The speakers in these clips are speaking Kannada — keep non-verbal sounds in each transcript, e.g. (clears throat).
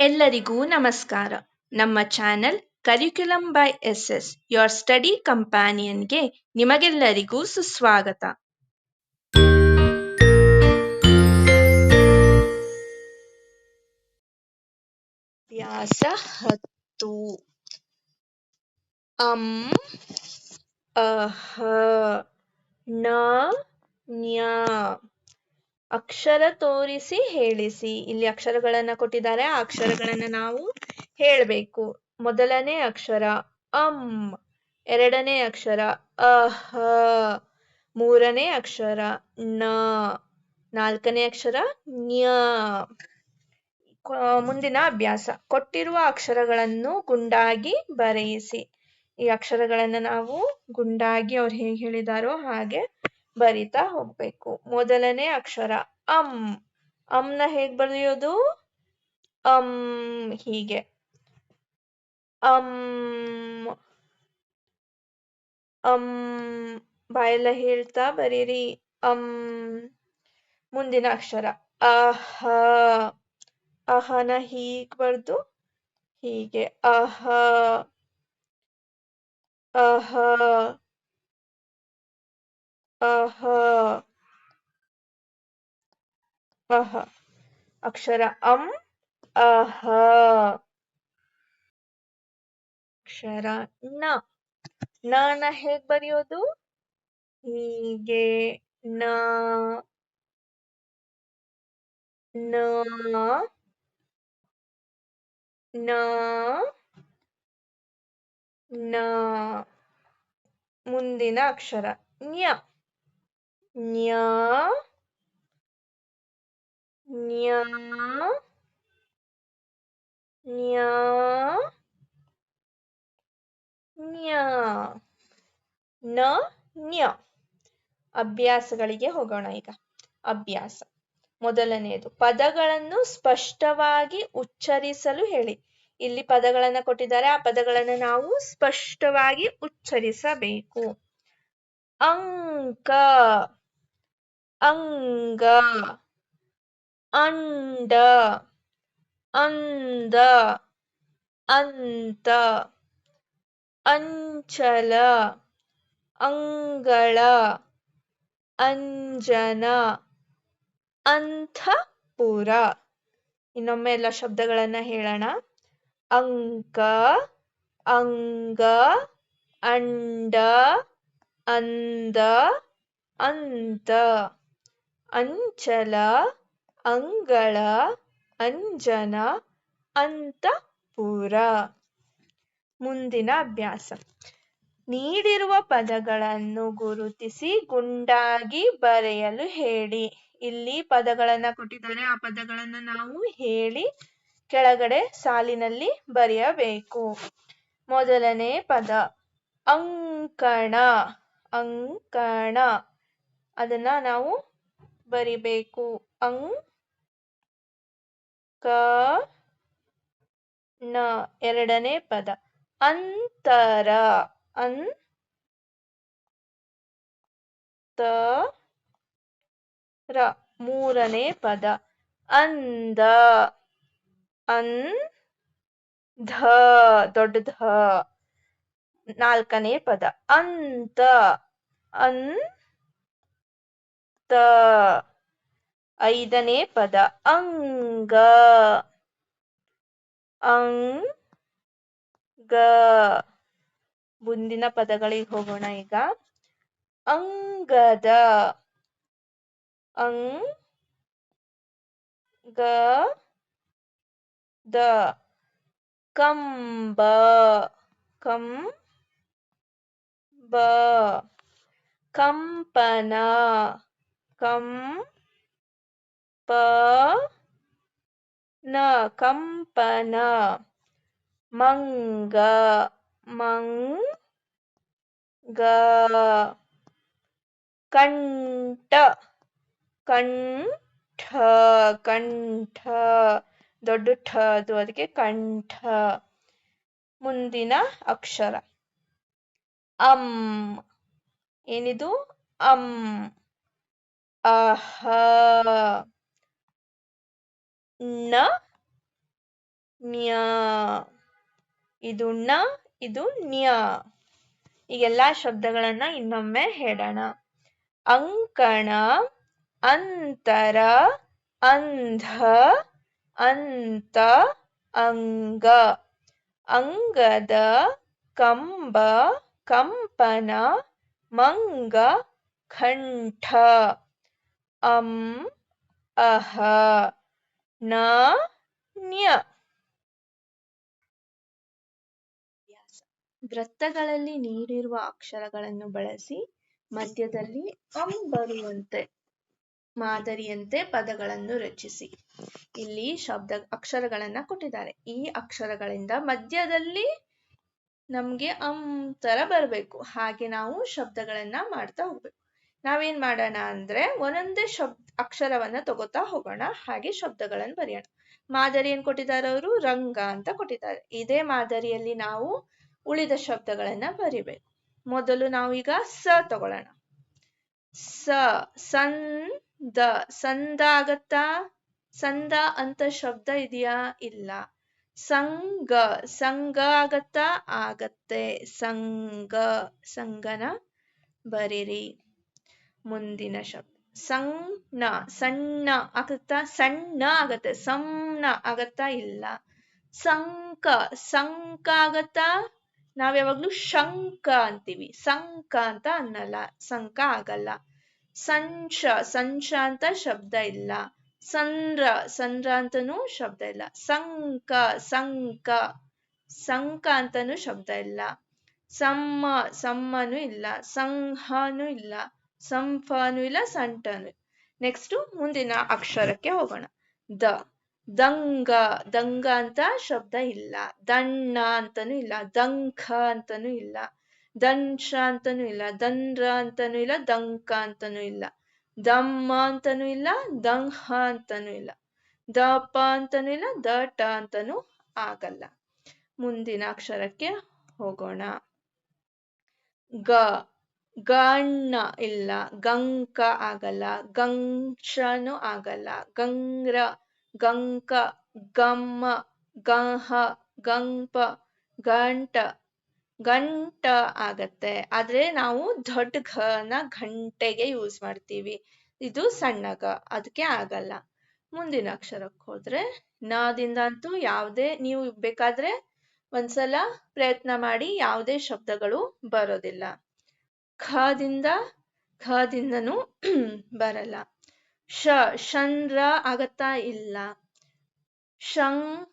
ಎಲ್ಲರಿಗೂ ನಮಸ್ಕಾರ. ನಮ್ಮ channel curriculum by S S your study ಕಂಪ್ಯಾನಿಯನ್ಗೆ ನಿಮಗೆಲ್ಲರಿಗೂ ಸುಸ್ವಾಗತ. ವ್ಯಾಸ ಹತ್ತು. ಅಂ, ಅಹ, ನ, ನ್ಯ. ಅಕ್ಷರ ತೋರಿಸಿ ಹೇಳಿಸಿ. ಇಲ್ಲಿ ಅಕ್ಷರಗಳನ್ನ ಕೊಟ್ಟಿದ್ದಾರೆ. ಆ ಅಕ್ಷರಗಳನ್ನ ನಾವು ಹೇಳಬೇಕು. ಮೊದಲನೇ ಅಕ್ಷರ ಅಂ, ಎರಡನೇ ಅಕ್ಷರ ಅಹ, ಮೂರನೇ ಅಕ್ಷರ ನ, ನಾಲ್ಕನೇ ಅಕ್ಷರ ನ್ಯ. ಮುಂದಿನ ಅಭ್ಯಾಸ. ಕೊಟ್ಟಿರುವ ಅಕ್ಷರಗಳನ್ನು ಗುಂಡಾಗಿ ಬರೆಯಿಸಿ. ಈ ಅಕ್ಷರಗಳನ್ನ ನಾವು ಗುಂಡಾಗಿ ಅವ್ರು ಹೇಗೆ ಹೇಳಿದಾರೋ ಹಾಗೆ ಬರಿತಾ ಹೋಗ್ಬೇಕು. ಮೊದಲನೇ ಅಕ್ಷರ ಅಂ. ಅಂನ ಹೇಗ್ ಬರೆಯೋದು ಅಂ ಹೀಗೆ. ಅಂ. ಅಂ. ಬಾಯೆಲ್ಲ ಹೇಳ್ತಾ ಬರೀರಿ. ಅಂ. ಮುಂದಿನ ಅಕ್ಷರ. ಅಹ. ಅಹನ ಹೀಗ್ ಬರ್ದು ಹೀಗೆ. ಅಹ. ಅಹ. ಅಹ. ಅಕ್ಷರ ಅಂ, ಅಹ. ಅಕ್ಷರ ನ ನ ಹೇಗ್ ಬರೆಯೋದು? ಹೀಗೆ ನ. ನ. ನ. ನ. ಮುಂದಿನ ಅಕ್ಷರ ನ್ಯ. ನ್ಯ ನ್ಯ ನ್ಯ. ನ್ಯ ನ ನ್ಯ ಅಭ್ಯಾಸಗಳಿಗೆ ಹೋಗೋಣ ಈಗ. ಅಭ್ಯಾಸ. ಮೊದಲನೆಯದು, ಪದಗಳನ್ನು ಸ್ಪಷ್ಟವಾಗಿ ಉಚ್ಚರಿಸಲು ಹೇಳಿ. ಇಲ್ಲಿ ಪದಗಳನ್ನ ಕೊಟ್ಟಿದ್ದಾರೆ, ಆ ಪದಗಳನ್ನು ನಾವು ಸ್ಪಷ್ಟವಾಗಿ ಉಚ್ಚರಿಸಬೇಕು. ಅಂಕ. ಅಂಗ. ಅಂಡ. ಅಂದ. ಅಂತ. ಅಂಚಲ. ಅಂಗಳ. ಅಂಜನ. ಅಂಥಪುರ. ಇನ್ನೊಮ್ಮೆ ಎಲ್ಲ ಶಬ್ದಗಳನ್ನ ಹೇಳೋಣ. ಅಂಕ. ಅಂಗ. ಅಂಡ. ಅಂದ. ಅಂತ. ಅಂಚಲ, ಅಂಗಳ, ಅಂಜನ, ಅಂತಪುರ. ಮುಂದಿನ ಅಭ್ಯಾಸ. ನೀಡಿರುವ ಪದಗಳನ್ನು ಗುರುತಿಸಿ ಗುಂಡಾಗಿ ಬರೆಯಲು ಹೇಳಿ. ಇಲ್ಲಿ ಪದಗಳನ್ನ ಕೊಟ್ಟಿದ್ದಾರೆ. ಆ ಪದಗಳನ್ನ ನಾವು ಹೇಳಿ ಕೆಳಗಡೆ ಸಾಲಿನಲ್ಲಿ ಬರೆಯಬೇಕು. ಮೊದಲನೇ ಪದ, ಅಂಕಣ. ಅಂಕಣ. ಅದನ್ನ ನಾವು ಬರಿಬೇಕು. ಅಂಕ ನ ಎರಡನೇ ಪದ. ಅಂತರ. ಅನ್ ತ ರ ಮೂರನೇ ಪದ. ಅಂದ ಅನ್ ಧ ದೊಡ್ಡ ಧ. ನಾಲ್ಕನೇ ಪದ. ಅಂತ ಅನ್ ಐದನೇ ಪದ ಅಂಗ. ಅಂಗ. ಮುಂದಿನ ಪದಗಳಿಗೆ ಹೋಗೋಣ ಈಗ. ಅಂಗದ. ಅಂಗ ದ ಕಂಬ. ಕಂ ಬ ಕಂಪನ. ಕಂ ಪ ನ ಕಂಪನ. ಮಂಗ ಮಂಗ ಕಂಠ ಕಂಠ ಕಂಠ ದೊಡ್ಡ ಠ ಅದು ಅದಕ್ಕೆ ಕಂಠ. ಮುಂದಿನ ಅಕ್ಷರ. ಅಂ ಏನಿದು? ಅಂ ಅಹ ನ ನ್ಯ ಇದು ನ, ಇದು ನ್ಯ. ಎಲ್ಲಾ ಶಬ್ದಗಳನ್ನ ಇನ್ನೊಮ್ಮೆ ಹೇಳೋಣ. ಅಂಕಣ, ಅಂತರ, ಅಂಧ, ಅಂತ, ಅಂಗ. ಅಂಗದ, ಕಂಬ, ಕಂಪನ, ಮಂಗ, ಕಂಠ. ಅಂ, ಅಹ, ನ, ನ್ಯ. ವೃತ್ತಗಳಲ್ಲಿ ನೀಡಿರುವ ಅಕ್ಷರಗಳನ್ನು ಬಳಸಿ ಮಧ್ಯದಲ್ಲಿ ಅಂ ಬರುವಂತೆ, ಮಾದರಿಯಂತೆ ಪದಗಳನ್ನು ರಚಿಸಿ. ಇಲ್ಲಿ ಶಬ್ದ ಅಕ್ಷರಗಳನ್ನ ಕೊಟ್ಟಿದ್ದಾರೆ. ಈ ಅಕ್ಷರಗಳಿಂದ ಮಧ್ಯದಲ್ಲಿ ನಮ್ಗೆ ಅಂ ತರ ಬರಬೇಕು. ಹಾಗೆ ನಾವು ಶಬ್ದಗಳನ್ನ ಮಾಡ್ತಾ ಹೋಗ್ಬೇಕು. ನಾವೇನ್ ಮಾಡೋಣ ಅಂದ್ರೆ ಒಂದೊಂದೇ ಶಬ್ದ ಅಕ್ಷರವನ್ನ ತಗೋತಾ ಹೋಗೋಣ. ಹಾಗೆ ಶಬ್ದಗಳನ್ನ ಬರೆಯೋಣ. ಮಾದರಿ ಏನ್ ಕೊಟ್ಟಿದ್ದಾರೆ ಅವರು? ರಂಗ ಅಂತ ಕೊಟ್ಟಿದ್ದಾರೆ. ಇದೇ ಮಾದರಿಯಲ್ಲಿ ನಾವು ಉಳಿದ ಶಬ್ದಗಳನ್ನ ಬರಿಬೇಕು. ಮೊದಲು ನಾವು ಈಗ ಸ ತಗೊಳ್ಳೋಣ. ಸ, ಸಂದ ಸಂದ ಆಗತ್ತಾ ಸಂದ ಅಂತ ಶಬ್ದ ಇದೆಯಾ? ಇಲ್ಲ. ಸಂಗ ಸಂಗ ಆಗತ್ತಾ ಆಗತ್ತೆ. ಸಂಗ, ಸಂಗನ ಬರೀರಿ. ಮುಂದಿನ ಶಬ್ದ. ಸಣ್ಣ ಸಣ್ಣ ಆಗುತ್ತಾ? ಸಣ್ಣ ಆಗತ್ತೆ. ಸಣ್ಣ ಆಗತ್ತಾ? ಇಲ್ಲ. ಸಂಕ ಸಂಕ ಆಗತ್ತಾ? ನಾವ್ ಯಾವಾಗ್ಲೂ ಶಂಕ ಅಂತೀವಿ. ಸಂಕ ಅಂತ ಅನ್ನಲ್ಲ. ಸಂಕ ಆಗಲ್ಲ. ಸಂಶ ಸಂಶ ಅಂತ ಶಬ್ದ ಇಲ್ಲ. ಸಂದ್ರ ಸಂದ್ರ ಅಂತನೂ ಶಬ್ದ ಇಲ್ಲ. ಸಂಕ ಸಂಕ ಸಂಕ ಅಂತನೂ ಶಬ್ದ ಇಲ್ಲ. ಸಮ್ಮ, ಸಮ್ಮನು ಇಲ್ಲ. ಸಂಹನು ಇಲ್ಲ. ಸಂಫನು ಇಲ್ಲ ಸಂಟನು. ನೆಕ್ಸ್ಟ್ ಮುಂದಿನ ಅಕ್ಷರಕ್ಕೆ ಹೋಗೋಣ. ದ. ದಂಗ. ದಂಗ ಅಂತ ಶಬ್ದ ಇಲ್ಲ. ದಣ್ಣ ಅಂತಾನೂ ಇಲ್ಲ. ದಂಖ ಅಂತನೂ ಇಲ್ಲ. ದಂಶ ಅಂತಾನೂ ಇಲ್ಲ. ದಂದ್ರ ಅಂತನೂ ಇಲ್ಲ. ದಂಕ ಅಂತನೂ ಇಲ್ಲ. ದಮ್ಮ ಅಂತಾನೂ ಇಲ್ಲ. ದಂಹ ಅಂತನೂ ಇಲ್ಲ. ದಪ ಅಂತನೂ ಇಲ್ಲ. ದಟ ಅಂತನೂ ಆಗಲ್ಲ. ಮುಂದಿನ ಅಕ್ಷರಕ್ಕೆ ಹೋಗೋಣ. ಗ. ಗಣ್ಣ ಇಲ್ಲ, ಗಂಕ ಆಗಲ್ಲ, ಗಂಕ್ಷನು ಆಗಲ್ಲ, ಗಂಗ್ರ, ಗಂಕ, ಗಮ್ಮ, ಗಹ, ಗಂಪ, ಗಂಟ ಗಂಟ ಆಗತ್ತೆ. ಆದ್ರೆ ನಾವು ದೊಡ್ಡ ಘನ ಗಂಟೆಗೆ ಯೂಸ್ ಮಾಡ್ತೀವಿ. ಇದು ಸಣ್ಣ ಗ ಅದಕ್ಕೆ ಆಗಲ್ಲ. ಮುಂದಿನ ಅಕ್ಷರಕ್ಕೆ ಹೋದ್ರೆ ನದಿಂದ ಅಂತೂ ಯಾವುದೇ, ನೀವು ಬೇಕಾದ್ರೆ ಒಂದ್ಸಲ ಪ್ರಯತ್ನ ಮಾಡಿ, ಯಾವುದೇ ಶಬ್ದಗಳು ಬರೋದಿಲ್ಲ. ಖದಿಂದ, ಖದಿಂದನು (clears throat) ಬರಲ್ಲ. ಶ, ಶಂದ್ರ ಆಗತ್ತಾ ಇಲ್ಲ. ಶಂ,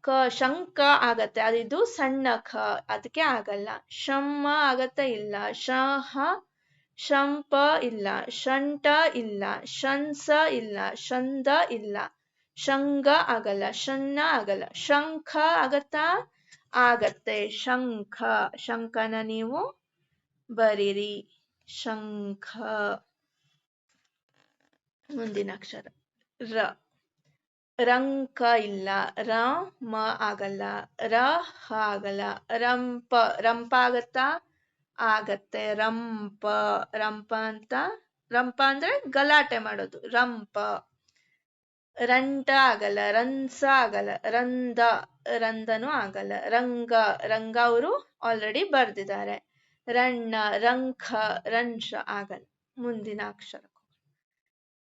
ಕ ಶಂಕ ಆಗತ್ತೆ. ಅದಿದು ಸಣ್ಣ ಖ ಅದಕ್ಕೆ ಆಗಲ್ಲ. ಶಮ್ಮ ಆಗತ್ತ ಇಲ್ಲ. ಶಹ ಶಂಪ ಇಲ್ಲ. ಶಂಟ ಇಲ್ಲ. ಶಂಸ ಇಲ್ಲ. ಶಂದ ಇಲ್ಲ. ಶಂಗ ಆಗಲ್ಲ. ಶನ್ನ ಆಗಲ್ಲ. ಶಂಖ ಆಗತ್ತಾ ಆಗತ್ತೆ. ಶಂಖ ಶಂಖನ ನೀವು ಬರೀರಿ ಶಂಖ. ಮುಂದಿನ ಅಕ್ಷರ. ರ. ರಂಕ ಇಲ್ಲ. ರ, ಮ ಆಗಲ್ಲ. ರ, ಹ ಆಗಲ್ಲ. ರಂಪ. ರಂಪ ಆಗತ್ತಾ? ಆಗತ್ತೆ. ರಂಪ. ರಂಪ ಅಂತ? ರಂಪ ಅಂದ್ರೆ ಗಲಾಟೆ ಮಾಡೋದು. ರಂಪ. ರಂಟ ಆಗಲ್ಲ. ರನ್ಸ ಆಗಲ್ಲ. ರಂದ. ರಂದನು ಆಗಲ್ಲ. ರಂಗ. ರಂಗ ಅವರು ಆಲ್ರೆಡಿ ಬರ್ದಿದ್ದಾರೆ. ರಣ್ಣ ರಂಖ ರಂಶ ಆಗಲ್ಲ. ಮುಂದಿನ ಅಕ್ಷರ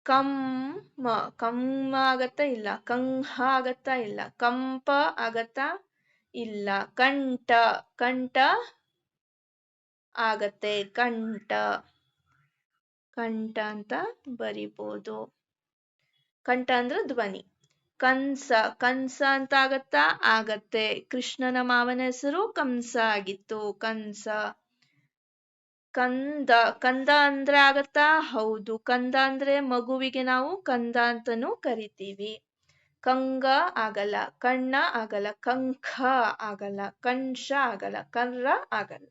ಕಮ್ಮ ಕಮ್ಮ ಆಗತ್ತಾ ಇಲ್ಲ ಕಂಹ ಆಗತ್ತಾ ಇಲ್ಲ, ಕಂಪ ಆಗತ್ತ ಇಲ್ಲ, ಕಂಠ ಕಂಠ ಆಗತ್ತೆ, ಕಂಠ. ಕಂಠ ಅಂತ ಬರಿಬೋದು. ಕಂಠ ಅಂದ್ರೆ ಧ್ವನಿ. ಕಂಸ ಕಂಸ ಅಂತ ಆಗತ್ತಾ? ಆಗತ್ತೆ. ಕೃಷ್ಣನ ಮಾವನ ಹೆಸರು ಕಂಸ ಆಗಿತ್ತು. ಕಂಸ. ಕಂದ ಕಂದ ಅಂದ್ರೆ ಆಗತ್ತಾ? ಹೌದು. ಕಂದ ಅಂದ್ರೆ ಮಗುವಿಗೆ ನಾವು ಕಂದ ಅಂತನೂ ಕರಿತೀವಿ. ಕಂಗ ಆಗಲ್ಲ. ಕಣ್ಣ ಆಗಲ್ಲ. ಕಂಖ ಆಗಲ್ಲ. ಕಂಶ ಆಗಲ್ಲ. ಕರ್ರ ಆಗಲ್ಲ.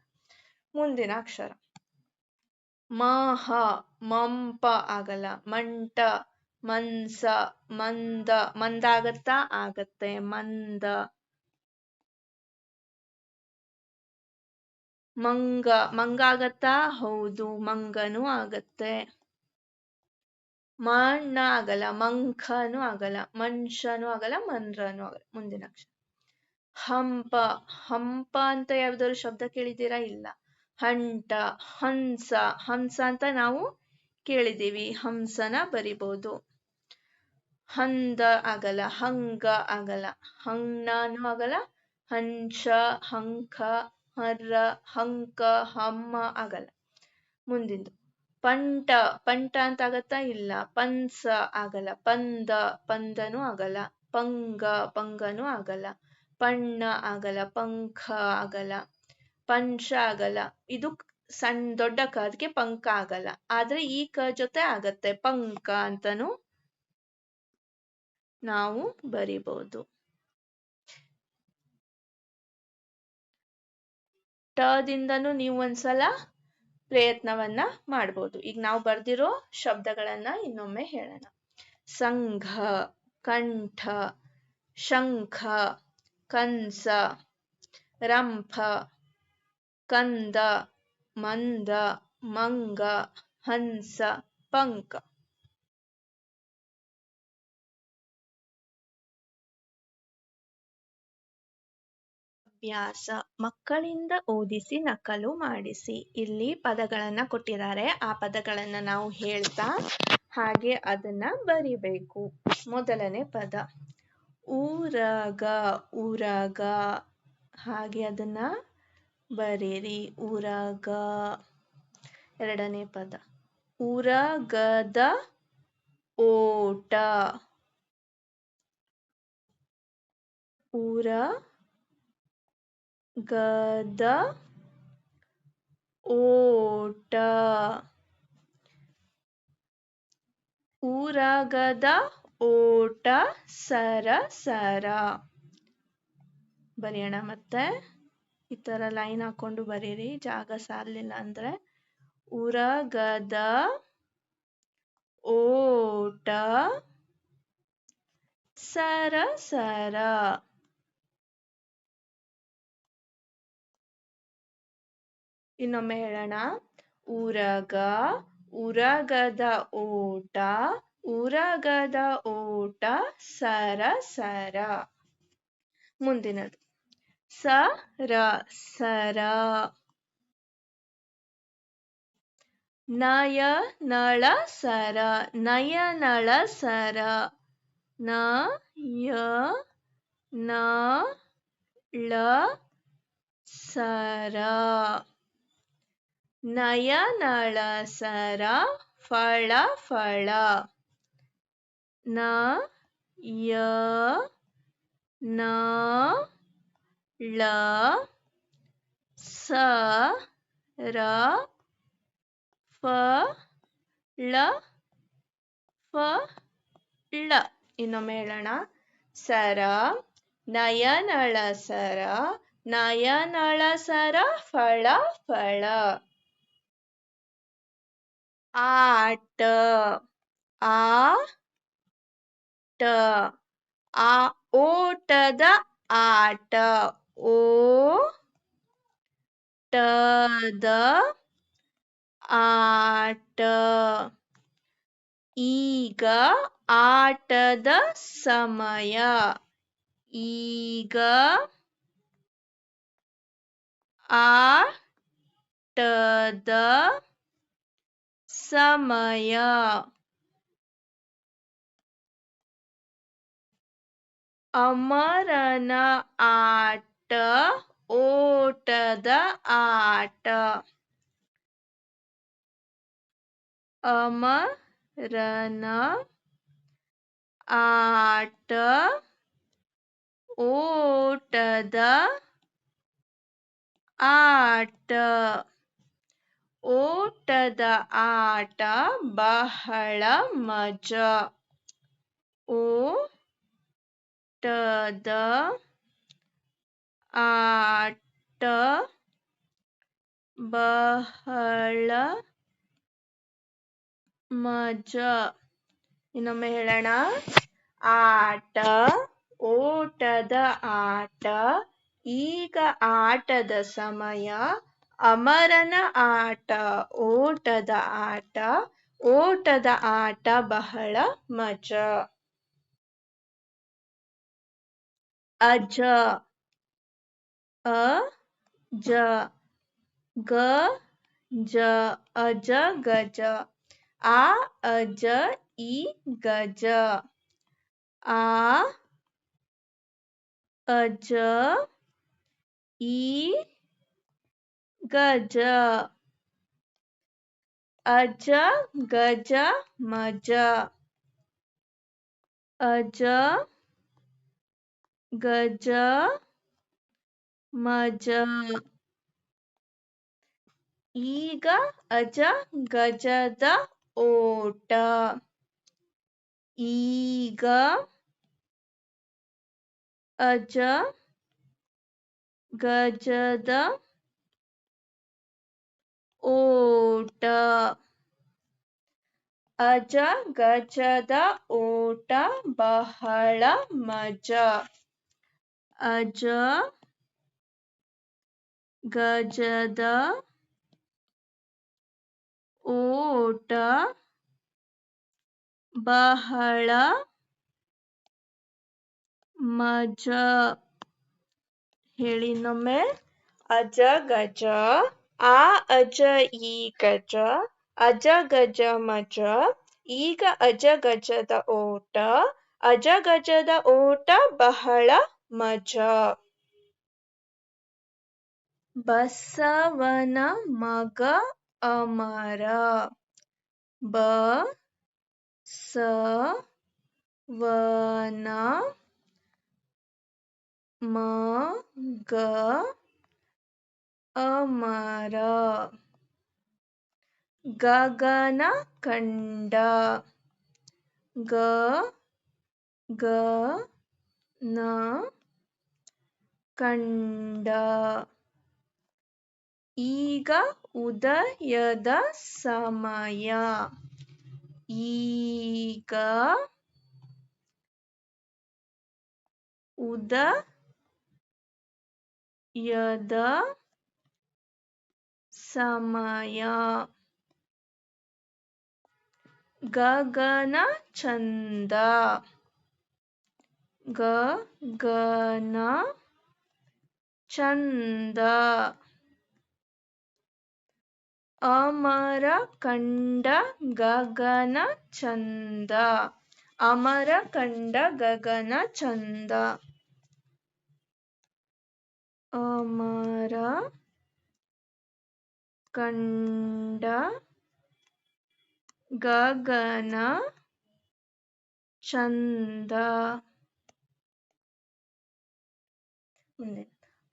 ಮುಂದಿನ ಅಕ್ಷರ. ಮಾಹ, ಮಂಪ ಆಗಲ್ಲ. ಮಂಟ ಮನ್ಸ ಮಂದ. ಮಂದ ಆಗತ್ತಾ? ಆಗತ್ತೆ. ಮಂದ. ಮಂಗ, ಮಂಗಾಗತ್ತಾ? ಹೌದು, ಮಂಗನೂ ಆಗತ್ತೆ. ಮಣ್ಣ ಆಗಲ್ಲ ಮಂಖನೂ ಆಗಲ್ಲ, ಮನುಷ್ಯನೂ ಆಗಲ್ಲ, ಮಂದ್ರನೂ ಆಗಲ್ಲ. ಮುಂದಿನ ಅಕ್ಷರ. ಹಂಪ ಹಂಪ ಅಂತ ಯಾವ್ದಾದ್ರು ಶಬ್ದ ಕೇಳಿದ್ದೀರಾ? ಇಲ್ಲ. ಹಂಟ, ಹಂಸ ಹಂಸ ಅಂತ ನಾವು ಕೇಳಿದ್ದೀವಿ. ಹಂಸನ ಬರಿಬೋದು. ಹಂದ ಆಗಲ್ಲ, ಹಂಗ ಆಗಲ್ಲ. ಹಂಗನೂ ಆಗಲ್ಲ ಹಂಶ ಹಂಕ ಹರ್ರ ಹಂಕ, ಹಮ್ಮ ಆಗಲ್ಲ. ಮುಂದಿಂದು. ಪಂಟ ಪಂಟ ಅಂತ ಆಗತ್ತಾ? ಇಲ್ಲ. ಪಂಸ ಆಗಲ್ಲ. ಪಂದ, ಪಂದನೂ ಆಗಲ್ಲ. ಪಂಗ, ಪಂಗನೂ ಆಗಲ್ಲ. ಪಣ್ಣ ಆಗಲ್ಲ. ಪಂಖ ಆಗಲ್ಲ. ಪಂಶ ಆಗಲ್ಲ. ಇದು ಸಣ್ಣ ದೊಡ್ಡ ಕ ಅದಕ್ಕೆ ಪಂಕ ಆಗಲ್ಲ. ಆದ್ರೆ ಈ ಕ ಜೊತೆ ಆಗತ್ತೆ. ಪಂಕ ಅಂತನು ನಾವು ಬರಿಬಹುದು. ಟದಿಂದನೂ ನೀವು ಒಂದ್ಸಲ ಪ್ರಯತ್ನವನ್ನ ಮಾಡ್ಬೋದು. ಈಗ ನಾವು ಬರ್ದಿರೋ ಶಬ್ದಗಳನ್ನ ಇನ್ನೊಮ್ಮೆ ಹೇಳೋಣ. ಸಂಘ, ಕಂಠ, ಶಂಖ, ಕಂಸ ರಂಭ ಕಂದ, ಮಂದ, ಮಂಗ, ಹಂಸ, ಪಂಕ. ಅಭ್ಯಾಸ ಮಕ್ಕಳಿಂದ ಓದಿಸಿ ನಕಲು ಮಾಡಿಸಿ. ಇಲ್ಲಿ ಪದಗಳನ್ನ ಕೊಟ್ಟಿದ್ದಾರೆ. ಆ ಪದಗಳನ್ನ ನಾವು ಹೇಳ್ತಾ ಹಾಗೆ ಅದನ್ನ ಬರಿಬೇಕು. ಮೊದಲನೇ ಪದ, ಊರಗ ಊರಗ. ಹಾಗೆ ಅದನ್ನ ಬರೀರಿ. ಊರಗ. ಎರಡನೇ ಪದ, ಊರಗದ ಓಟ. ಊರ ಗದ ಓಟ. ಊರಗದ ಓಟ ಸರ ಸರ. ಬರೆಯೋಣ ಮತ್ತೆ ಈ ತರ ಲೈನ್ ಹಾಕೊಂಡು ಬರೀರಿ. ಜಾಗ ಸಾಲಿಲ್ಲ ಅಂದ್ರೆ. ಉರಗದ ಓಟ ಸರ ಸರ. ಇನ್ನೊಮ್ಮೆ ಹೇಳೋಣ. ಊರಗ ಉರಗದ ಓಟ ಉರಗದ ಓಟ ಸರ ಸರ. ಮುಂದಿನದು. ರ, ಸರ. ನಯ, ನಳ, ಸರ. ನಯನಳ ಸರ. ನಯ ನ, ಳ, ಸರ. ನಯನಳ ಸರ ಫಳ ಫಳ. ನ, ಯ, ನ, ಳ, ಸ, ರ, ಫ, ಳ ಫ, ಳ. ಇನ್ನೊಮ್ಮೆ ಹೇಳೋಣ. ಸರ ನಯನಳ ಸರ ನಯನಳ ಸರ ಫಳ ಫಳ. ಆಟ ಆ ಟ ಆ ಓಟದ ಆಟ ಓ ಟದ ಆಟ ಈಗ ಆಟದ ಸಮಯ ಈಗ ಆಟದ ಸಮಯ ಅಮರನ ಆಟ ಓಟದ ಆಟ. ಅಮರನ ಆಟ ಓಟದ ಆಟ. ಓಟದ ಆಟ ಬಹಳ ಮಜಾ. ಓಟದ ಆಟ ಬಹಳ ಮಜಾ. ಇನ್ನೊಮ್ಮೆ ಹೇಳೋಣ. ಆಟ, ಓಟದ ಆಟ, ಈಗ ಆಟದ ಸಮಯ. ಅಮರನ ಆಟ, ಓಟದ ಆಟ ಓಟದ ಆಟ ಬಹಳ ಮಜ. ಅಜ, ಅ, ಜ, ಗ, ಜ, ಅಜ, ಗಜ. ಆ, ಅಜ, ಇ, ಗಜ. ಆ, ಅಜ ಈ ಗಜ ಅಜ ಗಜ ಮಜ ಅಜ ಗಜ ಮಜ ಈಗ ಅಜ ಗಜದ ಓಟ ಈಗ ಅಜ ಗಜದ ಓಟ ಅಜ, ಗಜದ ಓಟ ಬಹಳ ಮಜಾ. ಅಜ, ಗಜದ ಓಟ ಬಹಳ ಮಜಾ. ಹೇಳಿ ಇನ್ನೊಮ್ಮೆ. ಅಜ, ಗಜ ಆ ಅಜ ಈ ಗಜ ಅಜ ಗಜ ಮಜ ಈಗ ಅಜ ಗಜದ ಓಟ ಅಜ ಗಜದ ಓಟ ಬಹಳ ಮಜ ಬಸವನ ಮಗ ಅಮರ ಬ ಸ ವನ ಮಗ ಅಮರ ಗಗನ ಕಂಡ ಗ ಗ ನ ಕಂಡ ಈಗ ಉದಯದ ಸಮಯ ಈಗ ಉದಯದ ಸಮಯ. ಗಗನ ಚಂದ ಗಗನ ಚಂದ ಅಮರ ಕಂಡ ಗಗನ ಚಂದ ಅಮರ ಕಂಡ ಗಗನ ಚಂದ ಅಮರ ಕಂಡ ಗಗನ ಚಂದ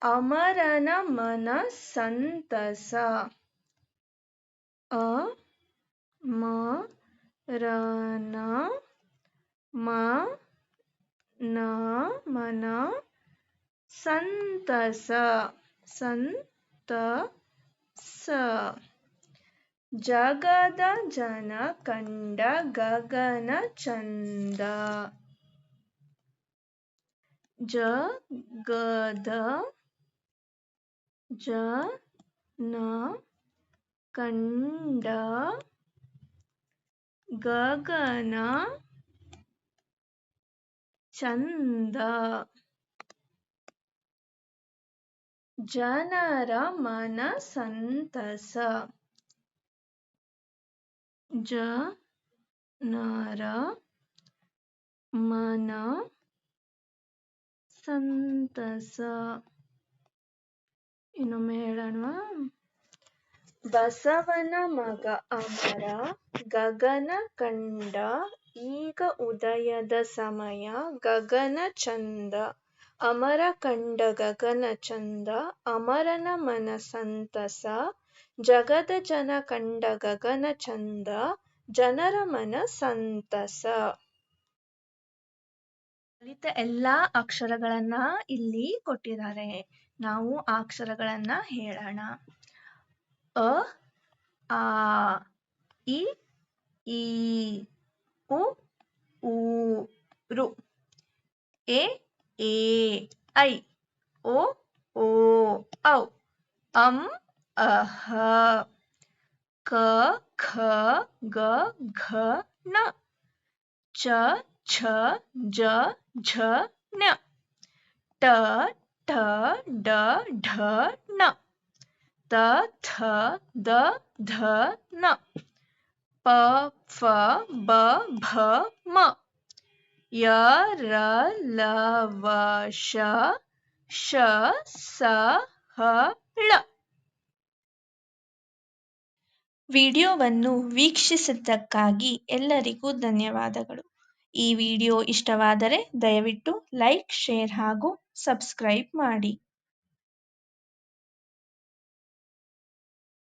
ಅಮರನ ಮನ ಸಂತಸ ಅ ಮ ರನ ಮ ನ ಮನ ಸಂತಸ. ಸಂತ ಜಗದ ಜನ ಕಂಡ ಗಗನ ಚಂದ ಜಗದ ಜನ ಕಂಡ ಗಗನ ಚಂದ ಜನರ ಮನ ಸಂತಸ. ನರ ಮನ ಸಂತಸ. ಇನ್ನೊಮ್ಮೆ ಹೇಳೋಣ ಬಸವನ ಮಗ ಅಮರ ಗಗನ ಕಂಡ ಈಗ ಉದಯದ ಸಮಯ ಗಗನ ಚಂದ. ಅಮರ ಕಂಡ ಗಗನ ಚಂದ ಅಮರನ ಮನ ಸಂತಸ ಜಗದ ಜನ ಕಂಡ ಗಗನ ಚಂದ ಜನರ ಮನ ಸಂತಸ ಕಲಿತ ಎಲ್ಲಾ ಅಕ್ಷರಗಳನ್ನ ಇಲ್ಲಿ ಕೊಟ್ಟಿದ್ದಾರೆ. ನಾವು ಆ ಅಕ್ಷರಗಳನ್ನ ಹೇಳೋಣ. ಅ, ಆ, ಇ, ಈ, ಉ ರು. ಎ ಏ ಐ ಓ ಓ ಔ ಅಂ ಅಹ ಕ ಖ ಗ ಘ ನ ಚ ಛ ಜ ಝ ನ ಟ ಠ ಡ ಢ ಣ ತ ಥ ದ ಧ ನ ಪ ಫ ಬ ಭ ಮ ಯ ರ ಲ ವ ಶ ಶ ಸ ಹ ಳ. ವಿಡಿಯೋವನ್ನು ವೀಕ್ಷಿಸಿದ್ದಕ್ಕಾಗಿ ಎಲ್ಲರಿಗೂ ಧನ್ಯವಾದಗಳು. ಈ ವಿಡಿಯೋ ಇಷ್ಟವಾದರೆ ದಯವಿಟ್ಟು ಲೈಕ್, ಶೇರ್ ಹಾಗೂ ಸಬ್ಸ್ಕ್ರೈಬ್ ಮಾಡಿ.